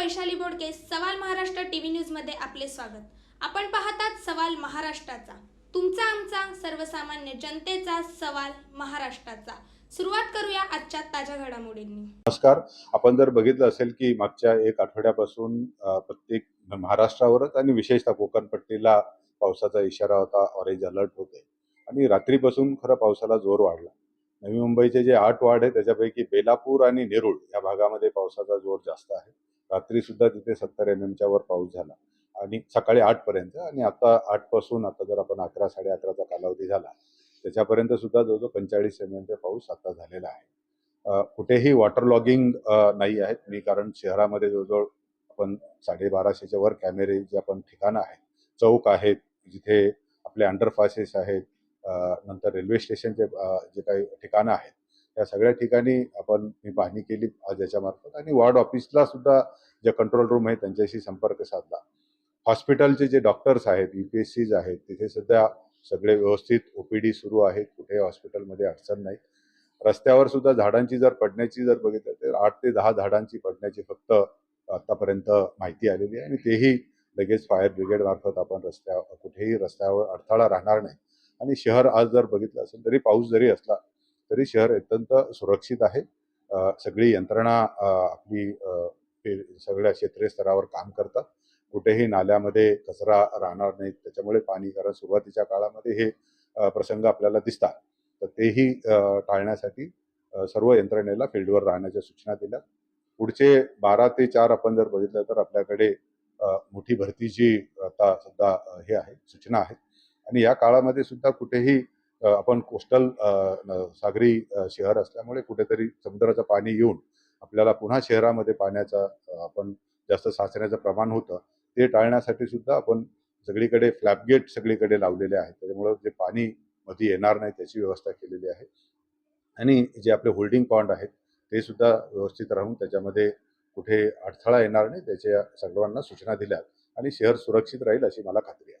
वैशाली बोडके सवाल महाराष्ट्र टीव्ही न्यूजमध्ये आपले स्वागत. आपण पाहतात सवाल महाराष्ट्राचा. तुमचा आमचा सर्वसामान्य जनतेचा सवाल महाराष्ट्राचा. सुरुवात करूया आजच्या ताज्या घडामोडींनी. नमस्कार. आपण जर बघितलं असेल की मागच्या एक आठवड्यापासून प्रत्येक महाराष्ट्रावरच आणि विशेषतः कोकण पट्टीला पावसाचा इशारा होता ऑरेंज अलर्ट होते. आणि रात्रीपासून खरं पावसाला जोर वाढला. नवी मुंबईचे जे आठ वार्ड आहे त्याच्यापैकी बेलापूर आणि नेरूळ या भागामध्ये पावसाचा जोर जास्त आहे. रात्री सुद्धा तिथे सत्तर एम एमच्या वर पाऊस झाला. आणि सकाळी आठ पर्यंत आणि आता आठपासून आता जर आपण अकरा साडे अकराचा कालावधी झाला त्याच्यापर्यंत सुद्धा जवळजवळ पंचेचाळीस एम एमचा पाऊस आता झालेला आहे. कुठेही वॉटर लॉगिंग नाही आहेत. मी कारण शहरामध्ये जवळजवळ आपण साडेबाराशेच्या वर कॅमेरे जे आपण ठिकाणं आहेत चौक आहेत जिथे आपले अंडरपासेस आहेत नंतर रेल्वे स्टेशनचे जे काही ठिकाणं आहेत या सगळ्या ठिकाणी आपण मी पाहणी केली आज याच्यामार्फत. आणि वॉर्ड ऑफिसला सुद्धा जे कंट्रोल रूम आहे त्यांच्याशी संपर्क साधला. हॉस्पिटलचे जे डॉक्टर्स आहेत यू पी एस सीज आहेत तिथे सध्या सगळे व्यवस्थित ओपीडी सुरू आहेत. कुठेही हॉस्पिटलमध्ये अडचण नाही. रस्त्यावर सुद्धा झाडांची जर पडण्याची जर बघितलं तर आठ ते दहा झाडांची पडण्याची फक्त आतापर्यंत माहिती आलेली आहे. आणि तेही लगेच फायर ब्रिगेड मार्फत आपण रस्त्या कुठेही रस्त्यावर अडथळा राहणार नाही. आणि शहर आज जर बघितलं असेल तरी पाऊस जरी असला तरी शहर अत्यंत सुरक्षित आहे. सगळी यंत्रणा आपली सगळ्या क्षेत्रीय स्तरावर काम करतात. कुठेही नाल्यामध्ये कचरा राहणार नाही. त्याच्यामुळे पाणी कारण सुरुवातीच्या काळामध्ये हे प्रसंग आपल्याला दिसतात. तर तेही टाळण्यासाठी सर्व यंत्रणेला फील्डवर राहण्याच्या सूचना दिल्या. पुढचे बारा ते चार आपण जर बघितलं तर आपल्याकडे मोठी भरतीची आता सुद्धा हे आहे सूचना आहेत आणि या काळामध्ये सुद्धा कुठेही आपण कोस्टल सागरी शहर असल्यामुळे कुठेतरी समुद्राचं पाणी येऊन आपल्याला पुन्हा शहरामध्ये पाण्याचा आपण जास्त साचण्याचं प्रमाण होतं. ते टाळण्यासाठी सुद्धा आपण सगळीकडे फ्लॅपगेट सगळीकडे लावलेले आहेत. त्याच्यामुळं जे पाणी मध्ये येणार नाही त्याची व्यवस्था केलेली आहे. आणि जे आपले होल्डिंग पॉइंट आहेत ते सुद्धा व्यवस्थित राहून त्याच्यामध्ये कुठे अडथळा येणार नाही त्याच्या सर्वांना सूचना दिल्या आणि शहर सुरक्षित राहील अशी मला खात्री आहे.